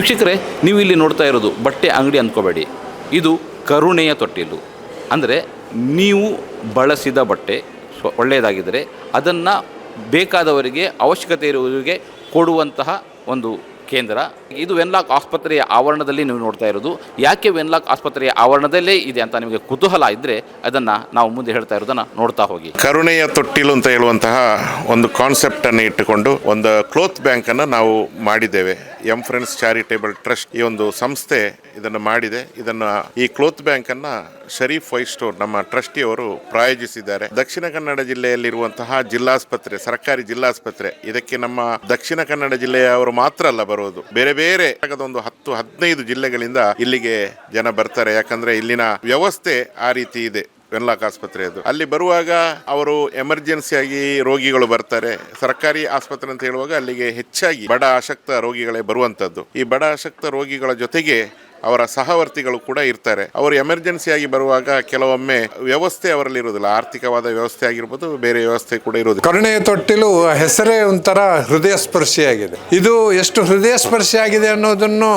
ವೀಕ್ಷಕರೇ ನೀವು ಇಲ್ಲಿ ನೋಡ್ತಾ ಇರೋದು ಬಟ್ಟೆ ಅಂಗಡಿ ಅಂದ್ಕೋಬೇಡಿ. ಇದು ಕರುಣೆಯ ತೊಟ್ಟಿಲು. ಅಂದರೆ ನೀವು ಬಳಸಿದ ಬಟ್ಟೆ ಸ್ವ- ಒಳ್ಳೆಯದಾಗಿದ್ದರೆ ಅದನ್ನು ಬೇಕಾದವರಿಗೆ, ಅವಶ್ಯಕತೆ ಇರುವವರಿಗೆ ಕೊಡುವಂತಹ ಒಂದು ಕೇಂದ್ರ. ಇದು ವೆನ್ಲಾಕ್ ಆಸ್ಪತ್ರೆಯ ಆವರಣದಲ್ಲಿ ನೀವು ನೋಡ್ತಾ ಇರೋದು. ಯಾಕೆ ವೆನ್ಲಾಕ್ ಆಸ್ಪತ್ರೆಯ ಆವರಣದಲ್ಲೇ ಇದೆ ಅಂತ ನಿಮಗೆ ಕುತೂಹಲ ಇದ್ದರೆ ಅದನ್ನು ನಾವು ಮುಂದೆ ಹೇಳ್ತಾ ಇರೋದನ್ನು ನೋಡ್ತಾ ಹೋಗಿ. ಕರುಣೆಯ ತೊಟ್ಟಿಲು ಅಂತ ಹೇಳುವಂತಹ ಒಂದು ಕಾನ್ಸೆಪ್ಟನ್ನು ಇಟ್ಟುಕೊಂಡು ಒಂದು ಕ್ಲೋತ್ ಬ್ಯಾಂಕನ್ನು ನಾವು ಮಾಡಿದ್ದೇವೆ. ಎಂ ಫ್ರೆಂಡ್ಸ್ ಚಾರಿಟೇಬಲ್ ಟ್ರಸ್ಟ್ ಈ ಒಂದು ಸಂಸ್ಥೆ ಇದನ್ನು ಮಾಡಿದೆ. ಇದನ್ನು ಈ ಕ್ಲೋತ್ ಬ್ಯಾಂಕ್ ಅನ್ನ ಶರೀಫ್ ವೈ ಸ್ಟೋರ್ ನಮ್ಮ ಟ್ರಸ್ಟಿಯವರು ಪ್ರಾಯೋಜಿಸಿದ್ದಾರೆ. ದಕ್ಷಿಣ ಕನ್ನಡ ಜಿಲ್ಲೆಯಲ್ಲಿರುವಂತಹ ಜಿಲ್ಲಾಸ್ಪತ್ರೆ, ಸರ್ಕಾರಿ ಜಿಲ್ಲಾಸ್ಪತ್ರೆ, ಇದಕ್ಕೆ ನಮ್ಮ ದಕ್ಷಿಣ ಕನ್ನಡ ಜಿಲ್ಲೆಯವರು ಮಾತ್ರ ಅಲ್ಲ ಬರೋದು. ಬೇರೆ ಬೇರೆ ಒಂದು ಹತ್ತು ಹದಿನೈದು ಜಿಲ್ಲೆಗಳಿಂದ ಇಲ್ಲಿಗೆ ಜನ ಬರ್ತಾರೆ. ಯಾಕಂದ್ರೆ ಇಲ್ಲಿನ ವ್ಯವಸ್ಥೆ ಆ ರೀತಿ ಇದೆ. ವೆನ್ಲಾಕ್ ಆಸ್ಪತ್ರೆಯದು ಅಲ್ಲಿ ಬರುವಾಗ ಅವರು ಎಮರ್ಜೆನ್ಸಿ ಆಗಿ ರೋಗಿಗಳು ಬರ್ತಾರೆ. ಸರ್ಕಾರಿ ಆಸ್ಪತ್ರೆ ಅಂತ ಹೇಳುವಾಗ ಅಲ್ಲಿಗೆ ಹೆಚ್ಚಾಗಿ ಬಡ ಅಶಕ್ತ ರೋಗಿಗಳೇ ಬರುವಂತದ್ದು. ಈ ಬಡ ಅಶಕ್ತ ರೋಗಿಗಳ ಜೊತೆಗೆ ಅವರ ಸಹವರ್ತಿಗಳು ಕೂಡ ಇರ್ತಾರೆ. ಅವರು ಎಮರ್ಜೆನ್ಸಿ ಆಗಿ ಬರುವಾಗ ಕೆಲವೊಮ್ಮೆ ವ್ಯವಸ್ಥೆ ಅವರಲ್ಲಿ ಇರುವುದಿಲ್ಲ ಆರ್ಥಿಕವಾದ ವ್ಯವಸ್ಥೆ ಆಗಿರ್ಬೋದು, ಬೇರೆ ವ್ಯವಸ್ಥೆ ಕೂಡ ಇರುವುದು ಕರುಣೆಯ ತೊಟ್ಟಿಲು ಹೆಸರೇ ಒಂಥರ ಹೃದಯ ಸ್ಪರ್ಶಿಯಾಗಿದೆ ಇದು ಎಷ್ಟು ಹೃದಯ ಸ್ಪರ್ಶಿಯಾಗಿದೆ ಅನ್ನೋದನ್ನು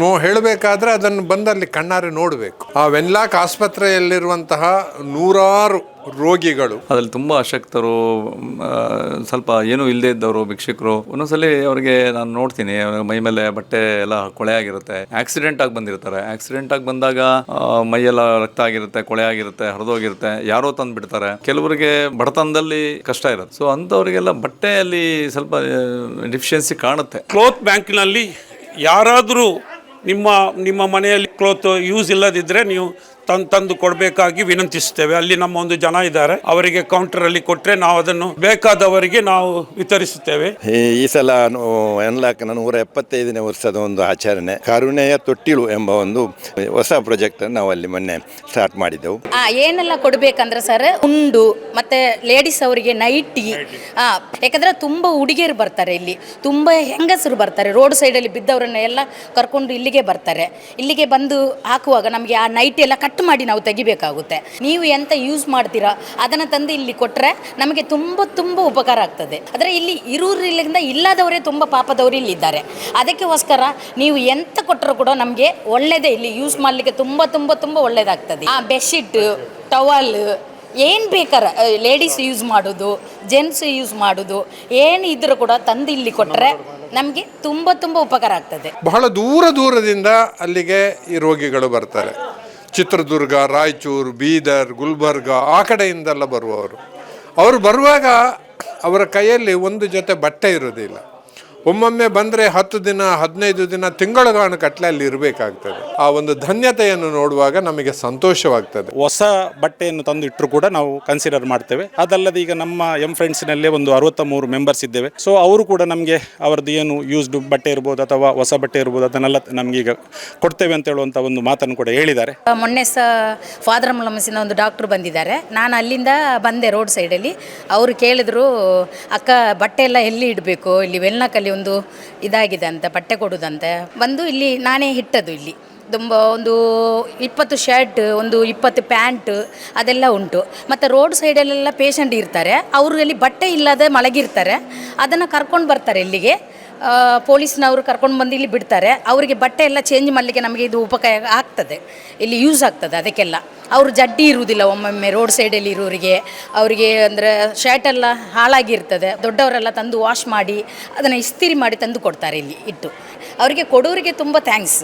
ನೋ ಹೇಳಬೇಕಾದ್ರೆ ಅದನ್ನು ಬಂದಲ್ಲಿ ಕಣ್ಣಾರೆ ನೋಡಬೇಕು. ಆ ವೆನ್ಲಾಕ್ ಆಸ್ಪತ್ರೆಯಲ್ಲಿರುವಂತಹ ನೂರಾರು ರೋಗಿಗಳು. ಅದ್ರಲ್ಲಿ ತುಂಬ ಅಶಕ್ತರು ಸ್ವಲ್ಪ ಏನೂ ಇಲ್ಲದೆ ಇದ್ದವರು ಭಿಕ್ಷಕರು. ಒಂದೊಂದ್ಸಲಿ ಅವರಿಗೆ ನಾನು ನೋಡ್ತೀನಿ ಮೈ ಮೇಲೆ ಬಟ್ಟೆ ಎಲ್ಲ ಕೊಳೆ ಆಗಿರುತ್ತೆ. ಆಕ್ಸಿಡೆಂಟ್ ಆಗಿ ಬಂದಿರ್ತಾರೆ. ಆಕ್ಸಿಡೆಂಟ್ ಆಗಿ ಬಂದಾಗ ಮೈಯೆಲ್ಲ ರಕ್ತ ಆಗಿರುತ್ತೆ ಕೊಳೆ ಆಗಿರುತ್ತೆ ಹರಿದೋಗಿರುತ್ತೆ. ಯಾರೋ ತಂದು ಬಿಡ್ತಾರೆ. ಕೆಲವರಿಗೆ ಬಡತನದಲ್ಲಿ ಕಷ್ಟ ಇರುತ್ತೆ. ಸೊ ಅಂಥವ್ರಿಗೆಲ್ಲ ಬಟ್ಟೆಯಲ್ಲಿ ಸ್ವಲ್ಪ ಡಿಫಿಷಿಯನ್ಸಿ ಕಾಣುತ್ತೆ. ಕ್ಲೋತ್ ಬ್ಯಾಂಕ್ನಲ್ಲಿ ಯಾರಾದರೂ ನಿಮ್ಮ ನಿಮ್ಮ ಮನೆಯಲ್ಲಿ ಕ್ಲೋತ್ ಯೂಸ್ ಇಲ್ಲದಿದ್ದರೆ ನೀವು ತಂದು ತಂದು ಕೊಡಬೇಕಾಗಿ ವಿನಂತಿಸುತ್ತೇವೆ. ಅಲ್ಲಿ ನಮ್ಮ ಒಂದು ಜನ ಇದ್ದಾರೆ. ಅವರಿಗೆ ಕೌಂಟರ್ ಅಲ್ಲಿ ಕೊಟ್ಟರೆ ನಾವು ಅದನ್ನು ಬೇಕಾದವರಿಗೆ ನಾವು ವಿತರಿಸುತ್ತೇವೆ. ಈ ಈ ಸಲ ಎನ್ಲಾಕ್ ನೂರ ಎಪ್ಪತ್ತೈದನೇ ವರ್ಷದ ಒಂದು ಆಚರಣೆ ಕರುಣೆಯ ತೊಟ್ಟಿಲು ಎಂಬ ಒಂದು ಹೊಸ ಪ್ರಾಜೆಕ್ಟ್ ನಾವು ಅಲ್ಲಿ ಮೊನ್ನೆ ಸ್ಟಾರ್ಟ್ ಮಾಡಿದ್ದೆವು. ಆ ಏನೆಲ್ಲ ಕೊಡಬೇಕಂದ್ರೆ ಸರ್ ಉಂಡು ಮತ್ತೆ ಲೇಡೀಸ್ ಅವರಿಗೆ ನೈಟಿ ಆ ಯಾಕಂದ್ರೆ ತುಂಬಾ ಹುಡುಗಿಯರು ಬರ್ತಾರೆ ಇಲ್ಲಿ. ತುಂಬಾ ಹೆಂಗಸರು ಬರ್ತಾರೆ. ರೋಡ್ ಸೈಡಲ್ಲಿ ಬಿದ್ದವರನ್ನ ಎಲ್ಲ ಕರ್ಕೊಂಡು ಇಲ್ಲಿಗೆ ಬರ್ತಾರೆ. ಇಲ್ಲಿಗೆ ಬಂದು ಹಾಕುವಾಗ ನಮಗೆ ಆ ನೈಟಿ ಎಲ್ಲ ಕಟ್ ಮಾಡಿ ನಾವು ತೆಗಿಬೇಕಾಗುತ್ತೆ. ನೀವು ಎಂತ ಯೂಸ್ ಮಾಡ್ತೀರಾ, ಅದನ್ನು ತಂದು ಇಲ್ಲಿ ಕೊಟ್ಟರೆ ನಮಗೆ ತುಂಬ ತುಂಬ ಉಪಕಾರ ಆಗ್ತದೆ. ಆದರೆ ಇಲ್ಲಿ ಇರುವುದರಿಂದ ಇಲ್ಲದವರೇ ತುಂಬ ಪಾಪದವರು ಇಲ್ಲಿದ್ದಾರೆ. ಅದಕ್ಕೋಸ್ಕರ ನೀವು ಎಂತ ಕೊಟ್ಟರು ಕೂಡ ನಮಗೆ ಒಳ್ಳೆಯದೇ ಇಲ್ಲಿ ಯೂಸ್ ಮಾಡಲಿಕ್ಕೆ ತುಂಬ ತುಂಬ ತುಂಬ ಒಳ್ಳೆಯದಾಗ್ತದೆ ಆ ಬೆಡ್ಶೀಟ್ ಟವಲ್ ಏನು ಬೇಕಾರ ಲೇಡೀಸ್ ಯೂಸ್ ಮಾಡೋದು ಜೆಂಟ್ಸ್ ಯೂಸ್ ಮಾಡೋದು, ಏನು ಇದ್ರೂ ಕೂಡ ತಂದು ಇಲ್ಲಿ ಕೊಟ್ಟರೆ ನಮಗೆ ತುಂಬ ತುಂಬ ಉಪಕಾರ ಆಗ್ತದೆ. ಬಹಳ ದೂರ ದೂರದಿಂದ ಅಲ್ಲಿಗೆ ಈ ರೋಗಿಗಳು ಬರ್ತಾರೆ. ಚಿತ್ರದುರ್ಗ, ರಾಯಚೂರು, ಬೀದರ್, ಗುಲ್ಬರ್ಗ ಆ ಕಡೆಯಿಂದೆಲ್ಲ ಬರುವವರು. ಅವರು ಬರುವಾಗ ಅವರ ಕೈಯಲ್ಲಿ ಒಂದು ಜೊತೆ ಬಟ್ಟೆ ಇರೋದಿಲ್ಲ ಒಮ್ಮೊಮ್ಮೆ ಬಂದರೆ ಹತ್ತು ದಿನ ಹದಿನೈದು ದಿನ ತಿಂಗಳುಗಳನ್ನು ಕಟ್ಲೆ ಅಲ್ಲಿ ಇರಬೇಕಾಗ್ತದೆ. ಆ ಒಂದು ಧನ್ಯತೆಯನ್ನು ನೋಡುವಾಗ ನಮಗೆ ಸಂತೋಷವಾಗ್ತದೆ. ಹೊಸ ಬಟ್ಟೆಯನ್ನು ತಂದು ಇಟ್ಟರು ಕೂಡ ನಾವು ಕನ್ಸಿಡರ್ ಮಾಡ್ತೇವೆ. ಅದಲ್ಲದೆ ಈಗ ನಮ್ಮ ಎಂ ಫ್ರೆಂಡ್ಸ್ನಲ್ಲೇ ಒಂದು ಅರವತ್ತ ಮೂರು ಮೆಂಬರ್ಸ್ ಇದ್ದೇವೆ. ಸೊ ಅವರು ಕೂಡ ನಮಗೆ ಅವರದ್ದು ಏನು ಯೂಸ್ಡ್ ಬಟ್ಟೆ ಇರ್ಬೋದು ಅಥವಾ ಹೊಸ ಬಟ್ಟೆ ಇರ್ಬೋದು ಅದನ್ನೆಲ್ಲ ನಮಗೆ ಈಗ ಕೊಡ್ತೇವೆ ಅಂತ ಹೇಳುವಂಥ ಒಂದು ಮಾತನ್ನು ಕೂಡ ಹೇಳಿದ್ದಾರೆ. ಮೊನ್ನೆ ಸಹ ಫಾದರ್ ಮುಲಮಸಿನ ಒಂದು ಡಾಕ್ಟ್ರು ಬಂದಿದ್ದಾರೆ. ನಾನು ಅಲ್ಲಿಂದ ಬಂದೆ ರೋಡ್ ಸೈಡಲ್ಲಿ ಅವರು ಕೇಳಿದ್ರು ಅಕ್ಕ ಬಟ್ಟೆ ಎಲ್ಲ ಎಲ್ಲಿ ಇಡಬೇಕು? ಇಲ್ಲಿ ವೆಲ್ನಾಕಲ್ಲಿ ಒಂದು ಇದಾಗಿದೆ ಅಂತ, ಬಟ್ಟೆ ಕೊಡೋದಂತೆ ಬಂದು ಇಲ್ಲಿ ನಾನೇ ಹಿಟ್ಟದು ಇಲ್ಲಿ. ತುಂಬ ಒಂದು ಇಪ್ಪತ್ತು ಶರ್ಟ್ ಒಂದು ಇಪ್ಪತ್ತು ಪ್ಯಾಂಟ್ ಅದೆಲ್ಲ ಉಂಟು. ಮತ್ತು ರೋಡ್ ಸೈಡಲ್ಲೆಲ್ಲ ಪೇಷಂಟ್ ಇರ್ತಾರೆ. ಅವರಲ್ಲಿ ಬಟ್ಟೆ ಇಲ್ಲದೆ ಮಲಗಿರ್ತಾರೆ. ಅದನ್ನು ಕರ್ಕೊಂಡು ಬರ್ತಾರೆ ಇಲ್ಲಿಗೆ. ಪೊಲೀಸ್ನವರು ಕರ್ಕೊಂಡು ಬಂದು ಇಲ್ಲಿ ಬಿಡ್ತಾರೆ. ಅವರಿಗೆ ಬಟ್ಟೆ ಎಲ್ಲ ಚೇಂಜ್ ಮಾಡಲಿಕ್ಕೆ ನಮಗೆ ಇದು ಉಪಕಾರ ಆಗ್ತದೆ. ಇಲ್ಲಿ ಯೂಸ್ ಆಗ್ತದೆ ಅದಕ್ಕೆಲ್ಲ. ಅವರು ಜಡ್ಡಿ ಇರುವುದಿಲ್ಲ ಒಮ್ಮೊಮ್ಮೆ ರೋಡ್ ಸೈಡಲ್ಲಿ ಇರೋರಿಗೆ. ಅವರಿಗೆ ಅಂದರೆ ಶರ್ಟ್ ಎಲ್ಲ ಹಾಳಾಗಿರ್ತದೆ. ದೊಡ್ಡವರೆಲ್ಲ ತಂದು ವಾಶ್ ಮಾಡಿ, ಅದನ್ನು ಇಸ್ತಿರಿ ಮಾಡಿ ತಂದು ಕೊಡ್ತಾರೆ ಇಲ್ಲಿ ಇಟ್ಟು. ಅವರಿಗೆ ಕೊಡೋರಿಗೆ ತುಂಬ ಥ್ಯಾಂಕ್ಸ್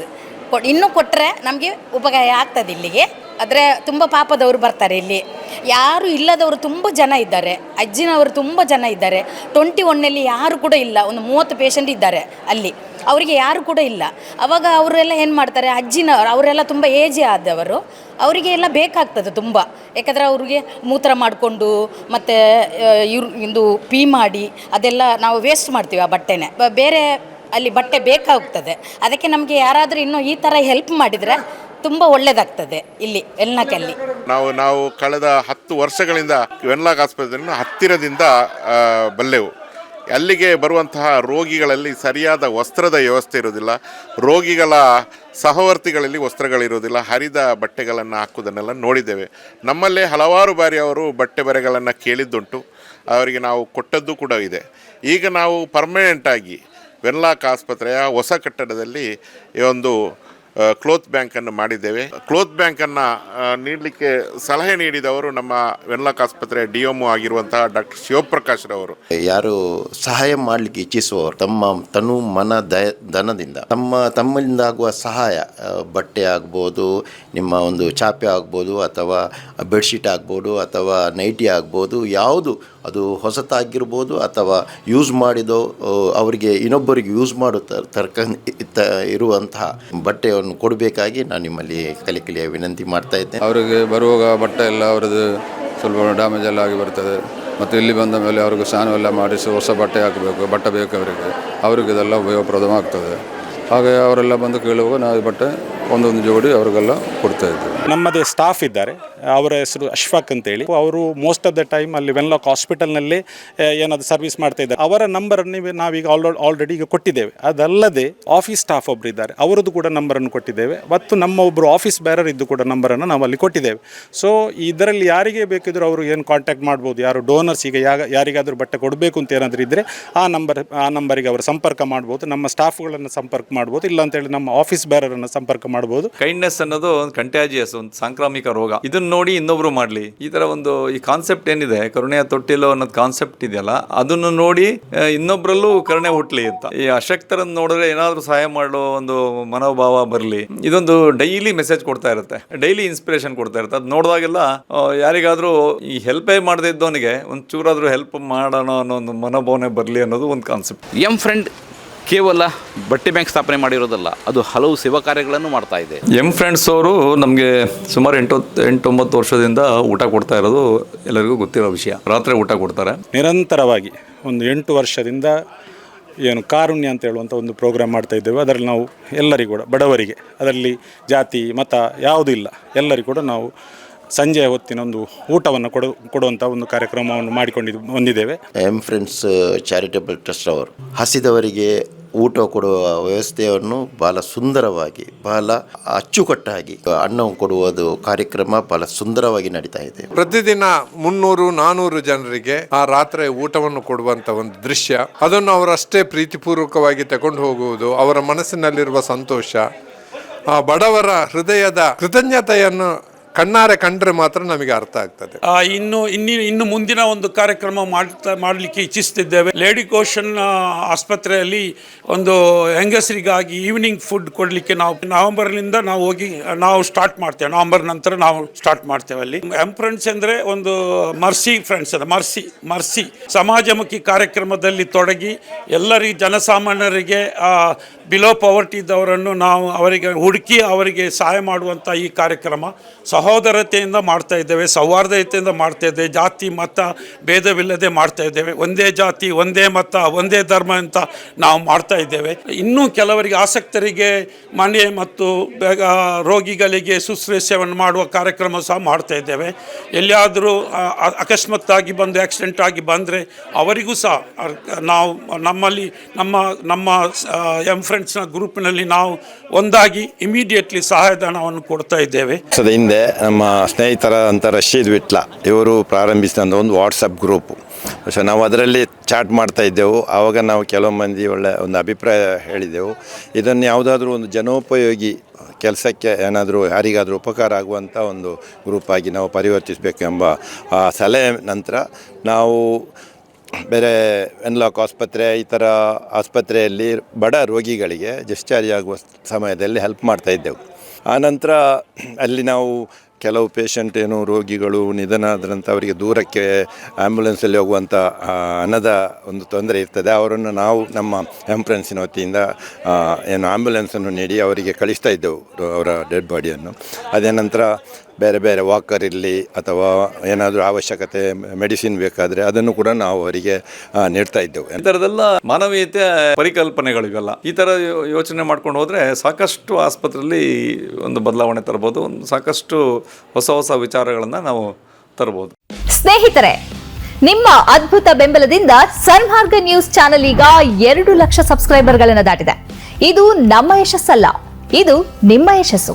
ಕೊ ಇನ್ನೂ ಕೊಟ್ಟರೆ ನಮಗೆ ಉಪಕಾರ ಆಗ್ತದೆ ಇಲ್ಲಿಗೆ. ಆದರೆ ತುಂಬ ಪಾಪದವರು ಬರ್ತಾರೆ ಇಲ್ಲಿ. ಯಾರು ಇಲ್ಲದವರು ತುಂಬ ಜನ ಇದ್ದಾರೆ. ಅಜ್ಜಿನವರು ತುಂಬ ಜನ ಇದ್ದಾರೆ. ಟ್ವೆಂಟಿ ಒನ್ನಲ್ಲಿ ಯಾರು ಕೂಡ ಇಲ್ಲ. ಒಂದು ಮೂವತ್ತು ಪೇಷಂಟ್ ಇದ್ದಾರೆ ಅಲ್ಲಿ. ಅವರಿಗೆ ಯಾರು ಕೂಡ ಇಲ್ಲ. ಅವಾಗ ಅವರೆಲ್ಲ ಏನು ಮಾಡ್ತಾರೆ? ಅಜ್ಜಿನವರು ಅವರೆಲ್ಲ ತುಂಬ ಏಜ್ ಆದವರು. ಅವರಿಗೆ ಎಲ್ಲ ಬೇಕಾಗ್ತದೆ ತುಂಬ. ಯಾಕಂದರೆ ಅವ್ರಿಗೆ ಮೂತ್ರ ಮಾಡಿಕೊಂಡು ಮತ್ತು ಇವ್ರು ಇಂದು ಪೀ ಮಾಡಿ ಅದೆಲ್ಲ ನಾವು ವೇಸ್ಟ್ ಮಾಡ್ತೀವಿ ಆ ಬಟ್ಟೆನೆ. ಬೇರೆ ಅಲ್ಲಿ ಬಟ್ಟೆ ಬೇಕಾಗ್ತದೆ. ಅದಕ್ಕೆ ನಮಗೆ ಯಾರಾದರೂ ಇನ್ನೂ ಈ ಥರ ಹೆಲ್ಪ್ ಮಾಡಿದರೆ ತುಂಬ ಒಳ್ಳೆಯದಾಗ್ತದೆ ಇಲ್ಲಿ ಎಲ್ನಕಲ್ಲಿ. ನಾವು ನಾವು ಕಳೆದ ಹತ್ತು ವರ್ಷಗಳಿಂದ ವೆನ್ಲಾಕ್ ಆಸ್ಪತ್ರೆಯನ್ನು ಹತ್ತಿರದಿಂದ ಬಲ್ಲೆವು. ಅಲ್ಲಿಗೆ ಬರುವಂತಹ ರೋಗಿಗಳಲ್ಲಿ ಸರಿಯಾದ ವಸ್ತ್ರದ ವ್ಯವಸ್ಥೆ ಇರೋದಿಲ್ಲ ರೋಗಿಗಳ ಸಹವರ್ತಿಗಳಲ್ಲಿ ವಸ್ತ್ರಗಳಿರೋದಿಲ್ಲ ಹರಿದ ಬಟ್ಟೆಗಳನ್ನು ಹಾಕುವುದನ್ನೆಲ್ಲ ನೋಡಿದ್ದೇವೆ. ನಮ್ಮಲ್ಲೇ ಹಲವಾರು ಬಾರಿ ಅವರು ಬಟ್ಟೆ ಬರೆಗಳನ್ನು ಕೇಳಿದ್ದುಂಟು. ಅವರಿಗೆ ನಾವು ಕೊಟ್ಟದ್ದು ಕೂಡ ಇದೆ. ಈಗ ನಾವು ಪರ್ಮನೆಂಟಾಗಿ ವೆನ್ಲಾಕ್ ಆಸ್ಪತ್ರೆಯ ಹೊಸ ಕಟ್ಟಡದಲ್ಲಿ ಈ ಒಂದು ಕ್ಲೋತ್ ಬ್ಯಾಂಕನ್ನು ಮಾಡಿದ್ದೇವೆ. ಕ್ಲೋತ್ ಬ್ಯಾಂಕನ್ನು ನೀಡಲಿಕ್ಕೆ ಸಲಹೆ ನೀಡಿದವರು ನಮ್ಮ ವೆನ್ಲಾಕ್ ಆಸ್ಪತ್ರೆ ಡಿ ಆಗಿರುವಂತಹ ಡಾಕ್ಟರ್ ಶಿವಪ್ರಕಾಶ್ ರವರು. ಯಾರು ಸಹಾಯ ಮಾಡಲಿಕ್ಕೆ ಇಚ್ಛಿಸುವವರು ತಮ್ಮ ತನು ಮನ ದಯ, ಧನದಿಂದ, ತಮ್ಮ, ತಮ್ಮಿಂದ ಆಗುವ ಸಹಾಯ ಬಟ್ಟೆ ಆಗ್ಬೋದು, ನಿಮ್ಮ ಒಂದು ಚಾಪೆ ಆಗ್ಬೋದು, ಅಥವಾ ಬೆಡ್ಶೀಟ್ ಆಗ್ಬೋದು, ಅಥವಾ ನೈಟಿ ಆಗ್ಬೋದು, ಯಾವುದು ಅದು ಹೊಸತಾಗಿರ್ಬೋದು, ಅಥವಾ ಯೂಸ್ ಮಾಡಿದೋ ಅವರಿಗೆ ಇನ್ನೊಬ್ಬರಿಗೆ ಯೂಸ್ ಮಾಡೋ ತರ- ತರ್ಕ ಇರುವಂತಹ ಬಟ್ಟೆಯನ್ನು ಕೊಡಬೇಕಾಗಿ ನಾನು ನಿಮ್ಮಲ್ಲಿ ಕಲಿಕಲಿಯ ವಿನಂತಿ ಮಾಡ್ತಾ ಇದ್ದೇನೆ. ಅವರಿಗೆ ಬರುವಾಗ ಬಟ್ಟೆ ಎಲ್ಲ ಅವರದ್ದು ಸ್ವಲ್ಪ ಡ್ಯಾಮೇಜ್ ಎಲ್ಲ ಆಗಿ ಬರ್ತದೆ. ಮತ್ತು ಇಲ್ಲಿ ಬಂದ ಮೇಲೆ ಅವ್ರಿಗೆ ಸ್ನಾನ ಎಲ್ಲ ಮಾಡಿಸಿ ಹೊಸ ಬಟ್ಟೆ ಹಾಕಬೇಕು, ಬಟ್ಟೆ ಬೇಕು ಅವರಿಗೆ. ಅವರಿಗೆ ಇದೆಲ್ಲ ಉಪಯೋಗಪ್ರದವಾಗ್ತದೆ. ಹಾಗೆ ಅವರೆಲ್ಲ ಬಂದು ಕೇಳುವಾಗ ನಾವು ಬಟ್ಟೆ ಒಂದೊಂದು ಜೋಡಿ ಅವರಿಗೆಲ್ಲ ಕೊಡ್ತಾ ಇದ್ದೇವೆ ನಮ್ಮದೇ ಸ್ಟಾಫ್ ಇದ್ದಾರೆ. ಅವರ ಹೆಸರು ಅಶ್ಫಾಕ್ ಅಂತೇಳಿ. ಅವರು ಮೋಸ್ಟ್ ಆಫ್ ದ ಟೈಮ್ ಅಲ್ಲಿ ವೆನ್ಲಾಕ್ ಹಾಸ್ಪಿಟಲ್ನಲ್ಲಿ ಏನಾದರೂ ಸರ್ವಿಸ್ ಮಾಡ್ತಾ ಇದ್ದಾರೆ. ಅವರ ನಂಬರನ್ನು ನಾವೀಗ ಆಲ್ರೆಡಿ ಆಲ್ರೆಡಿ ಈಗ ಕೊಟ್ಟಿದ್ದೇವೆ. ಅದಲ್ಲದೆ ಆಫೀಸ್ ಸ್ಟಾಫ್ ಒಬ್ಬರು ಇದ್ದಾರೆ. ಅವರದ್ದು ಕೂಡ ನಂಬರನ್ನು ಕೊಟ್ಟಿದ್ದೇವೆ. ಮತ್ತು ನಮ್ಮ ಒಬ್ಬರು ಆಫೀಸ್ ಬೇರರ್ ಇದ್ದು ಕೂಡ ನಂಬರನ್ನು ನಾವು ಅಲ್ಲಿ ಕೊಟ್ಟಿದ್ದೇವೆ. ಸೊ ಇದರಲ್ಲಿ ಯಾರಿಗೆ ಬೇಕಿದ್ರು ಅವರು ಏನು ಕಾಂಟ್ಯಾಕ್ಟ್ ಮಾಡ್ಬೋದು, ಯಾರು ಡೋನರ್ಸ್ ಈಗ ಯಾ ಯಾರಿಗಾದರೂ ಬಟ್ಟೆ ಕೊಡಬೇಕು ಅಂತ ಏನಾದರೂ ಇದ್ದರೆ ಆ ನಂಬರ್ ಆ ನಂಬರಿಗೆ ಅವರು ಸಂಪರ್ಕ ಮಾಡ್ಬೋದು. ನಮ್ಮ ಸ್ಟಾಫ್ಗಳನ್ನು ಸಂಪರ್ಕ ಮಾಡ್ಬೋದು. ಇಲ್ಲ ಅಂತೇಳಿ ನಮ್ಮ ಆಫೀಸ್ ಬೇರರನ್ನು ಸಂಪರ್ಕ ಮಾಡ್ಬೋದು. ಕೈಂಡ್ನೆಸ್ ಅನ್ನೋದು ಒಂದು ಕಂಟ್ಯಾಜಿಯಸ್ ಒಂದು ಸಾಂಕ್ರಾಮಿಕ ರೋಗ. ಇದನ್ನ ನೋಡಿ ಇನ್ನೊಬ್ರು ಮಾಡ್ಲಿ. ಈ ತರ ಒಂದು ಈ ಕಾನ್ಸೆಪ್ಟ್ ಏನಿದೆ, ಕರುಣೆಯ ತೊಟ್ಟಿಲು ಅನ್ನೋದು ಕಾನ್ಸೆಪ್ಟ್ ಇದೆಯಲ್ಲ, ಅದನ್ನ ನೋಡಿ ಇನ್ನೊಬ್ರಲ್ಲೂ ಕರುಣೆ ಹುಟ್ಲಿ ಅಂತ. ಈ ಅಶಕ್ತರನ್ನ ನೋಡಿದ್ರೆ ಏನಾದ್ರೂ ಸಹಾಯ ಮಾಡೋ ಒಂದು ಮನೋಭಾವ ಬರಲಿ. ಇದೊಂದು ಡೈಲಿ ಮೆಸೇಜ್ ಕೊಡ್ತಾ ಇರುತ್ತೆ. ಡೈಲಿ ಇನ್ಸ್ಪಿರೇಷನ್ ಕೊಡ್ತಾ ಇರುತ್ತೆ. ಅದು ನೋಡಿದಾಗೆಲ್ಲ ಯಾರಿಗಾದ್ರೂ ಈ ಹೆಲ್ಪೇ ಮಾಡದೇ ಇದ್ದವನಿಗೆ ಒಂದು ಚೂರಾದ್ರೂ ಹೆಲ್ಪ್ ಮಾಡೋಣ ಅನ್ನೋ ಒಂದು ಮನೋಭಾವನೆ ಬರಲಿ ಅನ್ನೋದು ಒಂದು ಕಾನ್ಸೆಪ್ಟ್ ಎಂ ಫ್ರೆಂಡ್ ಕೇವಲ ಬಟ್ಟೆ ಬ್ಯಾಂಕ್ ಸ್ಥಾಪನೆ ಮಾಡಿರೋದಲ್ಲ ಅದು ಹಲವು ಸೇವಾ ಕಾರ್ಯಗಳನ್ನು ಮಾಡ್ತಾ ಇದೆ. ಎಂ ಫ್ರೆಂಡ್ಸ್ ಅವರು ನಮಗೆ ಸುಮಾರು ಎಂಟು ಎಂಟೊಂಬತ್ತು ವರ್ಷದಿಂದ ಊಟ ಕೊಡ್ತಾ ಇರೋದು ಎಲ್ಲರಿಗೂ ಗೊತ್ತಿರೋ ವಿಷಯ. ರಾತ್ರಿ ಊಟ ಕೊಡ್ತಾರೆ. ನಿರಂತರವಾಗಿ ಒಂದು ಎಂಟು ವರ್ಷದಿಂದ ಏನು ಕಾರುಣ್ಯ ಅಂತ ಹೇಳುವಂಥ ಒಂದು ಪ್ರೋಗ್ರಾಮ್ ಮಾಡ್ತಾ ಇದ್ದೇವೆ. ಅದರಲ್ಲಿ ನಾವು ಎಲ್ಲರಿಗೂ ಕೂಡ ಬಡವರಿಗೆ ಅದರಲ್ಲಿ ಜಾತಿ ಮತ ಯಾವುದೂ ಇಲ್ಲ ಎಲ್ಲರಿಗೂ ಕೂಡ ನಾವು ಸಂಜೆಯ ಹೊತ್ತಿನ ಒಂದು ಊಟವನ್ನು ಕೊಡು ಕೊಡುವಂಥ ಒಂದು ಕಾರ್ಯಕ್ರಮವನ್ನು ಮಾಡಿಕೊಂಡಿದ್ದು ಹೊಂದಿದ್ದೇವೆ. ಎಂ ಫ್ರೆಂಡ್ಸ್ ಚಾರಿಟಬಲ್ ಟ್ರಸ್ಟ್ ಅವರು ಹಸಿದವರಿಗೆ ಊಟ ಕೊಡುವ ವ್ಯವಸ್ಥೆಯನ್ನು ಬಹಳ ಸುಂದರವಾಗಿ ಬಹಳ ಅಚ್ಚುಕಟ್ಟಾಗಿ ಅನ್ನ ಕೊಡುವುದು ಕಾರ್ಯಕ್ರಮ ಬಹಳ ಸುಂದರವಾಗಿ ನಡೀತಾ ಇದೆ. ಪ್ರತಿದಿನ ಮುನ್ನೂರು ನಾನೂರು ಜನರಿಗೆ ಆ ರಾತ್ರಿ ಊಟವನ್ನು ಕೊಡುವಂತ ಒಂದು ದೃಶ್ಯ ಅದನ್ನು ಅವರಷ್ಟೇ ಪ್ರೀತಿಪೂರ್ವಕವಾಗಿ ತಗೊಂಡು ಹೋಗುವುದು ಅವರ ಮನಸ್ಸಿನಲ್ಲಿರುವ ಸಂತೋಷ ಆ ಬಡವರ ಹೃದಯದ ಕೃತಜ್ಞತೆಯನ್ನು ಕಣ್ಣಾರೆ ಕಂಡ್ರೆ ಮಾತ್ರ ನಮಗೆ ಅರ್ಥ ಆಗ್ತದೆ. ಇನ್ನು ಇನ್ನಿ ಇನ್ನು ಮುಂದಿನ ಒಂದು ಕಾರ್ಯಕ್ರಮ ಮಾಡ್ತಾ ಮಾಡಲಿಕ್ಕೆ ಇಚ್ಛಿಸ್ತಿದ್ದೇವೆ. ಲೇಡಿ ಕೋಶನ್ ಆಸ್ಪತ್ರೆಯಲ್ಲಿ ಒಂದು ಹೆಂಗಸರಿಗಾಗಿ ಈವ್ನಿಂಗ್ ಫುಡ್ ಕೊಡಲಿಕ್ಕೆ ನಾವು ನವೆಂಬರ್ನಿಂದ ನಾವು ಹೋಗಿ, ನಾವು ಸ್ಟಾರ್ಟ್ ಮಾಡ್ತೇವೆ. ನವೆಂಬರ್ ನಂತರ ನಾವು ಸ್ಟಾರ್ಟ್ ಮಾಡ್ತೇವೆ ಅಲ್ಲಿ. ಎಂ ಫ್ರೆಂಡ್ಸ್ ಅಂದರೆ ಒಂದು ಮರ್ಸಿ ಫ್ರೆಂಡ್ಸ್ ಅದ ಮರ್ಸಿ ಮರ್ಸಿ ಸಮಾಜಮುಖಿ ಕಾರ್ಯಕ್ರಮದಲ್ಲಿ ತೊಡಗಿ ಎಲ್ಲರಿಗೆ ಜನಸಾಮಾನ್ಯರಿಗೆ ಬಿಲೋ ಪವರ್ಟಿ ಇದ್ದವರನ್ನು ನಾವು ಅವರಿಗೆ ಹುಡುಕಿ ಅವರಿಗೆ ಸಹಾಯ ಮಾಡುವಂಥ ಈ ಕಾರ್ಯಕ್ರಮ. ಸಹೋದರತೆಯಿಂದ ಮಾಡ್ತಾ ಇದ್ದೇವೆ, ಸೌಹಾರ್ದತೆಯಿಂದ ಮಾಡ್ತಾ ಇದ್ದೇವೆ, ಜಾತಿ, ಮತ ಭೇದವಿಲ್ಲದೆ ಮಾಡ್ತಾ ಇದ್ದೇವೆ. ಒಂದೇ ಜಾತಿ, ಒಂದೇ ಮತ, ಒಂದೇ ಧರ್ಮ ಅಂತ ನಾವು ಮಾಡ್ತಾ ಇದ್ದೇವೆ. ಇನ್ನೂ ಕೆಲವರಿಗೆ ಆಸಕ್ತರಿಗೆ ಮನೆ ಮತ್ತು ರೋಗಿಗಳಿಗೆ ಶುಶ್ರೂಷೆಯನ್ನು ಮಾಡುವ ಕಾರ್ಯಕ್ರಮ ಸಹ ಮಾಡ್ತಾ ಇದ್ದೇವೆ. ಎಲ್ಲಿಯಾದರೂ ಅಕಸ್ಮಾತ್ತಾಗಿ ಬಂದು ಆಕ್ಸಿಡೆಂಟ್ ಆಗಿ ಬಂದರೆ ಅವರಿಗೂ ಸಹ ನಾವು, ನಮ್ಮಲ್ಲಿ, ನಮ್ಮ ನಮ್ಮ ಎಂ ಫ್ರೆಂಡ್ಸ್ನ ಗ್ರೂಪ್ನಲ್ಲಿ ನಾವು ಒಂದಾಗಿ ಇಮಿಡಿಯೇಟ್ಲಿ ಸಹಾಯಧನವನ್ನು ಕೊಡ್ತಾ ಇದ್ದೇವೆ. ಹಿಂದೆ ನಮ್ಮ ಸ್ನೇಹಿತರ ಅಂತ ರಶೀದ್ ವಿಟ್ಲ, ಇವರು ಪ್ರಾರಂಭಿಸಿದಂಥ ಒಂದು ವಾಟ್ಸಪ್ ಗ್ರೂಪು ಸೊ ನಾವು ಅದರಲ್ಲಿ ಚಾಟ್ ಮಾಡ್ತಾ ಇದ್ದೆವು. ಆವಾಗ ನಾವು ಕೆಲವು ಮಂದಿ ಒಳ್ಳೆ ಒಂದು ಅಭಿಪ್ರಾಯ ಹೇಳಿದೆವು ಇದನ್ನು ಯಾವುದಾದ್ರೂ ಒಂದು ಜನೋಪಯೋಗಿ ಕೆಲಸಕ್ಕೆ ಏನಾದರೂ ಯಾರಿಗಾದರೂ ಉಪಕಾರ ಆಗುವಂಥ ಒಂದು ಗ್ರೂಪ್ ಆಗಿ ನಾವು ಪರಿವರ್ತಿಸಬೇಕೆಂಬ ಆ ಸಲಹೆ ನಂತರ ನಾವು ಬೇರೆ ಎನ್ಲಾಕ್ ಆಸ್ಪತ್ರೆ ಈ ಥರ ಆಸ್ಪತ್ರೆಯಲ್ಲಿ ಬಡ ರೋಗಿಗಳಿಗೆ ಡಿಸ್ಚಾರ್ಜ್ ಆಗುವ ಸಮಯದಲ್ಲಿ ಹೆಲ್ಪ್ ಮಾಡ್ತಾಯಿದ್ದೆವು ಆ ಆನಂತರ ಅಲ್ಲಿ ನಾವು ಕೆಲವು ಪೇಷಂಟ್ ಏನು ರೋಗಿಗಳು ನಿಧನ ಆದ್ರಂತ ಅವರಿಗೆ ದೂರಕ್ಕೆ ಆ್ಯಂಬುಲೆನ್ಸಲ್ಲಿ ಹೋಗುವಂಥ ಹಣದ ಒಂದು ತೊಂದರೆ ಇರ್ತದೆ. ಅವರನ್ನು ನಾವು ನಮ್ಮ ಆ್ಯಂಬುಲೆನ್ಸಿನ ವತಿಯಿಂದ ಏನು ಆ್ಯಂಬುಲೆನ್ಸನ್ನು ನೀಡಿ ಅವರಿಗೆ ಕಳಿಸ್ತಾ ಇದ್ದೆವು ಅವರ ಡೆಡ್ ಬಾಡಿಯನ್ನು ಅದೇ ನಂತರ ಬೇರೆ ಬೇರೆ ವಾಕರ್ ಇರಲಿ ಅಥವಾ ಏನಾದರೂ ಅವಶ್ಯಕತೆ ಮೆಡಿಸಿನ್ ಬೇಕಾದರೆ ಅದನ್ನು ಕೂಡ ನಾವು ಅವರಿಗೆ ನೀಡ್ತಾ ಇದ್ದೇವೆ. ಈ ಥರದೆಲ್ಲ ಮಾನವೀಯತೆ ಪರಿಕಲ್ಪನೆಗಳು ಇವೆಲ್ಲ. ಈ ಥರ ಯೋಚನೆ ಮಾಡ್ಕೊಂಡು ಹೋದರೆ ಸಾಕಷ್ಟು ಆಸ್ಪತ್ರೆಯಲ್ಲಿ ಒಂದು ಬದಲಾವಣೆ ತರ್ಬೋದು ಒಂದು ಸಾಕಷ್ಟು ಹೊಸ ಹೊಸ ವಿಚಾರಗಳನ್ನು ನಾವು ತರಬಹುದು ಸ್ನೇಹಿತರೆ ನಿಮ್ಮ ಅದ್ಭುತ ಬೆಂಬಲದಿಂದ ಸನ್ಮಾರ್ಗ ನ್ಯೂಸ್ ಚಾನೆಲ್ ಈಗ ಎರಡು ಲಕ್ಷ ಸಬ್ಸ್ಕ್ರೈಬರ್ಗಳನ್ನು ದಾಟಿದೆ. ಇದು ನಮ್ಮ ಯಶಸ್ಸಲ್ಲ ಇದು ನಿಮ್ಮ ಯಶಸ್ಸು.